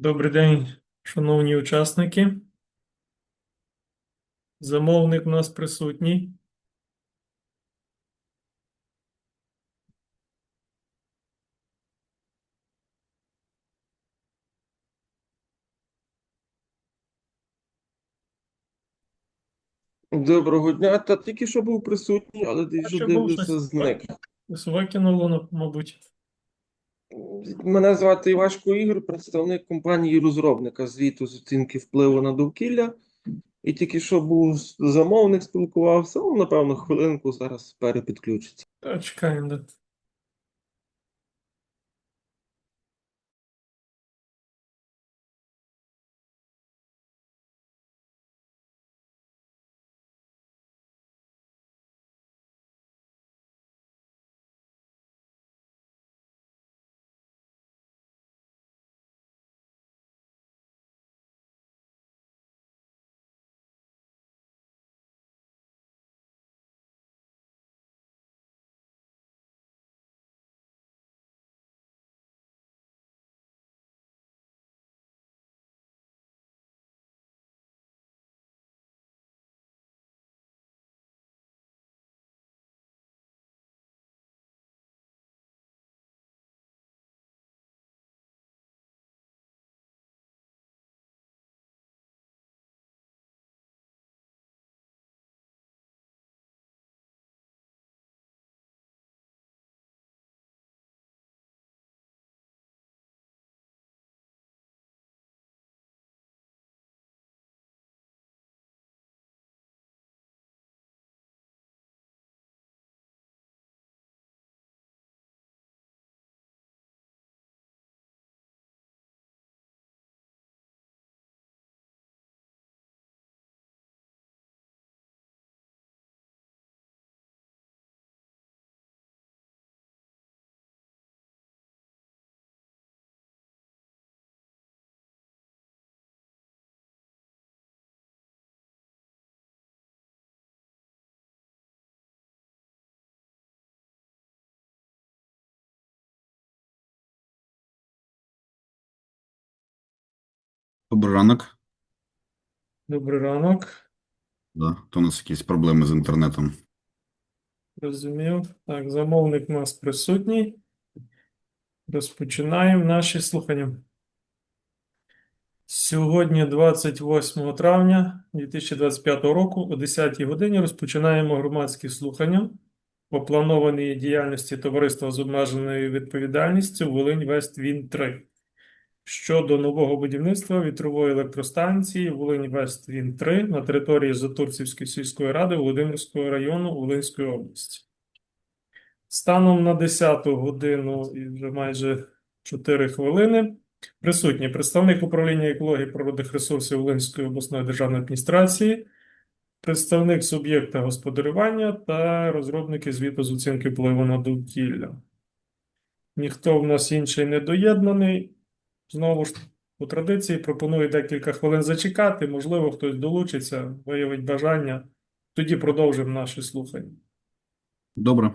Добрий день, шановні учасники. Замовник у нас присутній. Доброго дня. Та тільки що був присутній, але що вже щось? зник. Викинуло, мабуть. Мене звати Івашко Ігор, представник компанії розробника звіту з оцінки впливу на довкілля. І тільки що був замовник, спілкувався. Ну, напевно, хвилинку зараз перепідключиться. Та чекаємо. Добрий ранок. Добрий ранок. Да. То у нас якісь проблеми з інтернетом. Розумів. Так, замовник у нас присутній. Розпочинаємо наші слухання. Сьогодні, 28 травня 2025 року, о 10 годині розпочинаємо громадські слухання по планованій діяльності товариства з обмеженою відповідальністю Волинь Вест Він 3 щодо нового будівництва вітрової електростанції Волинь Вест Він 3 на території Затурцівської сільської ради Володимирського району Волинської області. Станом на 10 годину і вже майже 4 хвилини присутні представник управління екології природних ресурсів Волинської обласної державної адміністрації, представник суб'єкта господарювання та розробники звіту з оцінки впливу на довкілля. Ніхто в нас інший не доєднаний. Знову ж у традиції пропоную декілька хвилин зачекати. Можливо, хтось долучиться, виявить бажання. Тоді продовжимо наші слухання. Добре.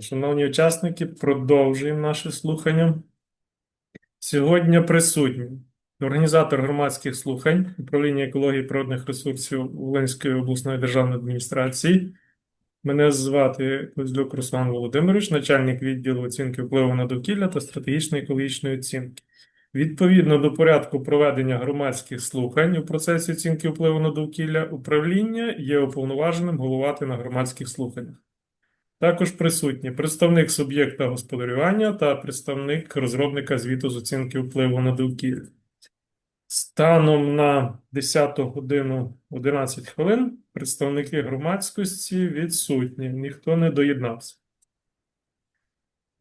Шановні учасники, продовжуємо наше слухання. Сьогодні присутні організатор громадських слухань управління екології природних ресурсів Волинської обласної державної адміністрації. Мене звати Козлюк Руслан Володимирович, начальник відділу оцінки впливу на довкілля та стратегічної екологічної оцінки. Відповідно до порядку проведення громадських слухань у процесі оцінки впливу на довкілля, управління є уповноваженим головувати на громадських слуханнях. Також присутні представник суб'єкта господарювання та представник розробника звіту з оцінки впливу на довкілля. Станом на 10 годину 11 хвилин представники громадськості відсутні, ніхто не доєднався.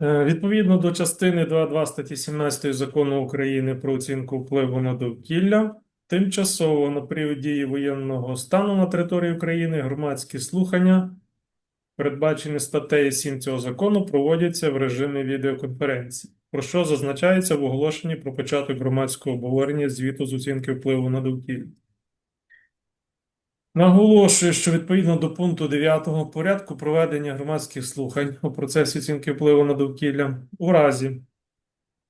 Е, Відповідно до частини 2.2 статті 17 Закону України про оцінку впливу на довкілля, тимчасово на період дії воєнного стану на території України громадські слухання, передбачені статтею 7 цього закону, проводяться в режимі відеоконференції, про що зазначається в оголошенні про початок громадського обговорення звіту з оцінки впливу на довкілля. Наголошую, що відповідно до пункту 9 порядку проведення громадських слухань у процесі оцінки впливу на довкілля у разі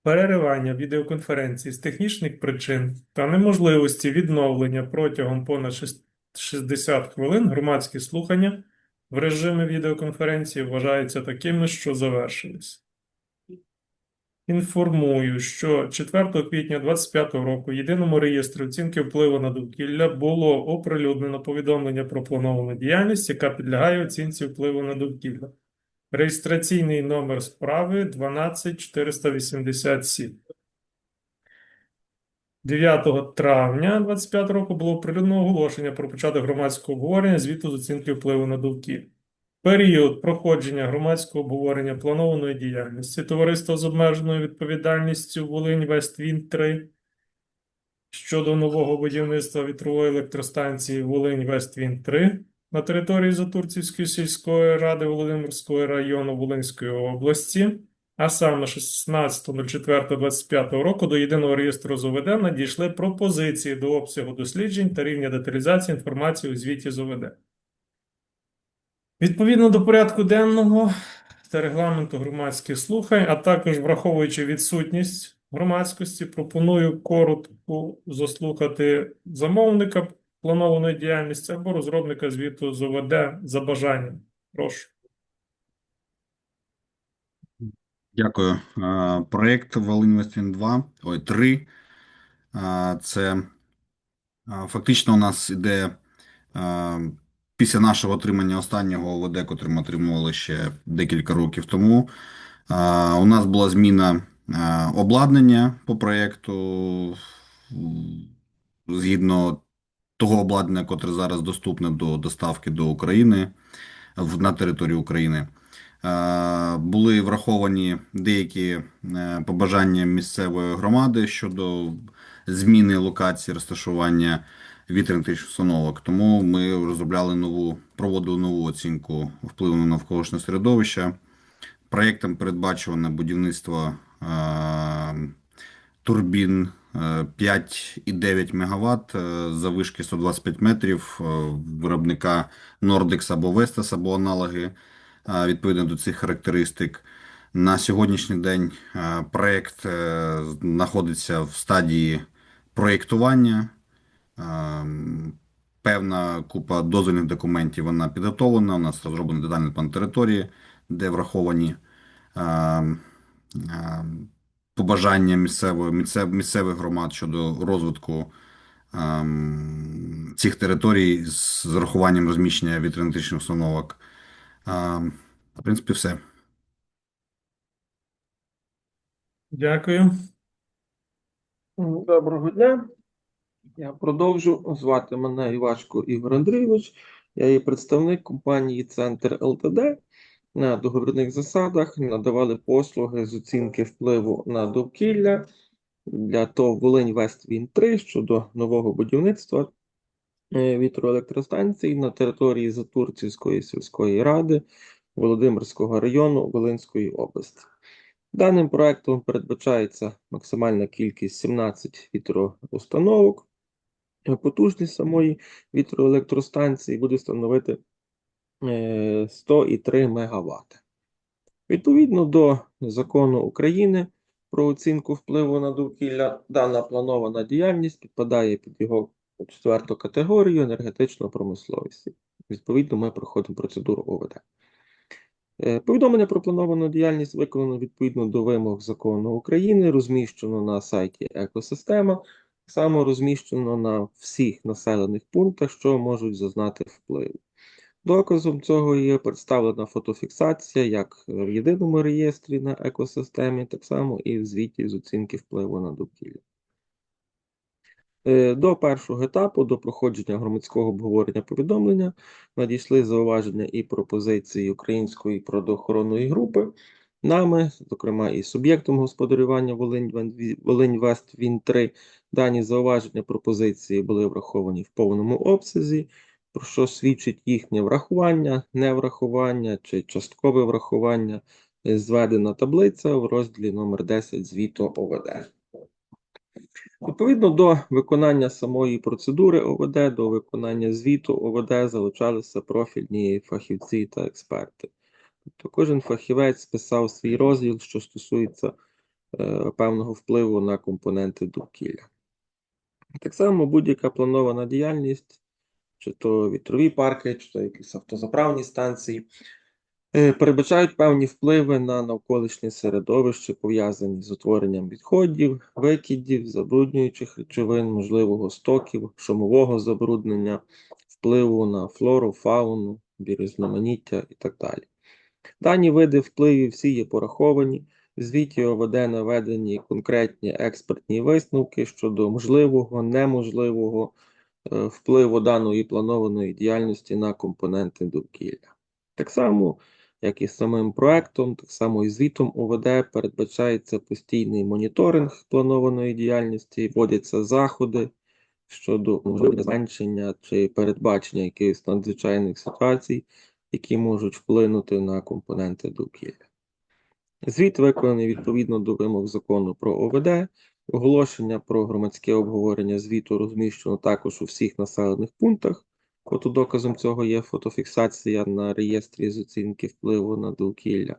переривання відеоконференції з технічних причин та неможливості відновлення протягом понад шест- 60 хвилин громадські слухання в режимі відеоконференції вважаються такими, що завершились. Інформую, що 4 квітня 2025 року в єдиному реєстрі оцінки впливу на довкілля було оприлюднено повідомлення про плановану діяльність, яка підлягає оцінці впливу на довкілля. Реєстраційний номер справи 12487. 9 травня 2025 року було оприлюднено оголошення про початок громадського обговорення звіту з оцінки впливу на довкілля. Період проходження громадського обговорення планованої діяльності товариства з обмеженою відповідальністю Волинь Вествін 3 щодо нового будівництва вітрової електростанції Волинь Вествін 3 на території Затурцівської сільської ради Володимирського району Волинської області, а саме 16.04.25 року до єдиного реєстру з ОВД надійшли пропозиції до обсягу досліджень та рівня деталізації інформації у звіті з ОВД. Відповідно до порядку денного та регламенту громадських слухань, а також враховуючи відсутність громадськості, пропоную коротко заслухати замовника планованої діяльності або розробника звіту з ОВД за бажанням. Прошу. Дякую. Проєкт Волинвествін 2, ой, 3. Е, Це фактично у нас іде після нашого отримання останнього ОВД, котрий ми отримували ще декілька років тому. У нас була зміна обладнання по проєкту згідно того обладнання, котре зараз доступне до доставки до України на територію України. Е, Були враховані деякі е, побажання місцевої громади щодо зміни локації розташування вітряних установок. Тому ми розробляли нову, проводили нову оцінку впливу на навколишнє середовище. Проєктом передбачено будівництво е, турбін е, 5,9 МВт за вишки 125 метрів виробника Nordex або Vestas або аналоги відповідно до цих характеристик. На сьогоднішній день проєкт е, знаходиться в стадії проєктування. Певна купа дозвільних документів вона підготовлена. У нас розроблений детальний план території, де враховані побажання місцевих громад щодо розвитку цих територій з врахуванням розміщення вітряно-електричних установок. Ем, В принципі, все. Дякую. Доброго дня. Я продовжу. Звати мене Івашко Ігор Андрійович. Я є представник компанії Центр ЛТД. На договірних засадах надавали послуги з оцінки впливу на довкілля для ТОВ Волинь Вествін 3 щодо нового будівництва вітроелектростанцій на території Затурцівської сільської ради Володимирського району Волинської області. Даним проектом передбачається максимальна кількість 17 вітроустановок. Е, Потужність самої вітроелектростанції буде становити е, 100,3 МВт. Відповідно до закону України про оцінку впливу на довкілля, дана планована діяльність підпадає під його четверту категорію енергетичної промисловості. Відповідно, ми проходимо процедуру ОВД. Е, Повідомлення про плановану діяльність виконано відповідно до вимог закону України, розміщено на сайті Екосистема, само розміщено на всіх населених пунктах, що можуть зазнати впливу. Доказом цього є представлена фотофіксація як в єдиному реєстрі на екосистемі, так само і в звіті з оцінки впливу на довкілля. Е, До першого етапу, до проходження громадського обговорення повідомлення, надійшли зауваження і пропозиції Української природоохоронної групи, нами, зокрема і суб'єктом господарювання Волинь Волиньвест Він 3. Дані зауваження пропозиції були враховані в повному обсязі, про що свідчить їхнє врахування, неврахування чи часткове врахування. Е, Зведена таблиця в розділі номер 10 звіту ОВД. Відповідно до виконання самої процедури ОВД, до виконання звіту ОВД залучалися профільні фахівці та експерти. Тобто кожен фахівець списав свій розділ, що стосується е, певного впливу на компоненти довкілля. Так само будь-яка планована діяльність, чи то вітрові парки, чи то якісь автозаправні станції, передбачають певні впливи на навколишнє середовище, пов'язані з утворенням відходів, викидів, забруднюючих речовин, можливого стоків, шумового забруднення, впливу на флору, фауну, бірізноманіття і так далі. Дані види впливів всі є пораховані. В звіті ОВД наведені конкретні експертні висновки щодо можливого, неможливого е, впливу даної планованої діяльності на компоненти довкілля. Так само, як і самим проектом, так само і звітом ОВД передбачається постійний моніторинг планованої діяльності, вводяться заходи щодо зменшення чи передбачення якихось надзвичайних ситуацій, які можуть вплинути на компоненти довкілля. Звіт виконаний відповідно до вимог закону про ОВД. Оголошення про громадське обговорення звіту розміщено також у всіх населених пунктах. Фотодоказом цього є фотофіксація на реєстрі з оцінки впливу на довкілля.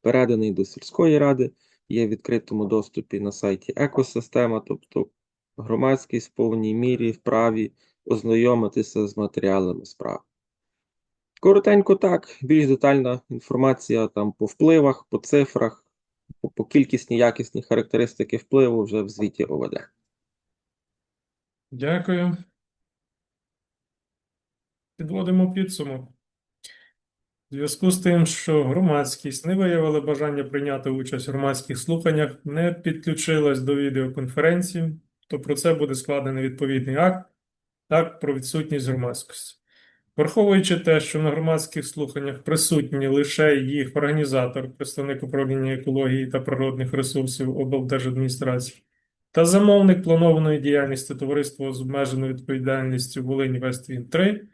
Переданий до сільської ради, є в відкритому доступі на сайті Екосистема, тобто громадськість в повній мірі вправі ознайомитися з матеріалами справи. Коротенько так, більш детальна інформація там по впливах, по цифрах, по, по кількісні якісні характеристики впливу вже в звіті ОВД. Дякую. Підводимо підсумок. У зв'язку з тим, що громадськість не виявила бажання прийняти участь у громадських слуханнях, не підключилась до відеоконференції, то про це буде складений відповідний акт, акт про відсутність громадськості. Враховуючи те, що на громадських слуханнях присутні лише їх організатор, представник управління екології та природних ресурсів облдержадміністрації, та замовник планованої діяльності товариства з обмеженою відповідальністю Волинь Вествін 3,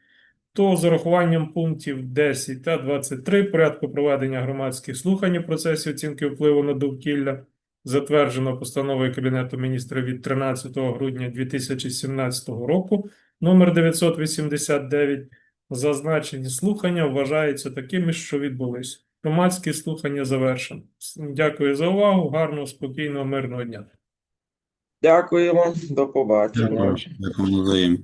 то з урахуванням пунктів 10 та 23 порядку проведення громадських слухань у процесі оцінки впливу на довкілля, затверджено постановою Кабінету міністрів від 13 грудня 2017 року номер 989, зазначені слухання вважаються такими, що відбулись. Громадські слухання завершено. Дякую за увагу. Гарного, спокійного, мирного дня. Дякуємо, до побачення. Дякую. Дякую.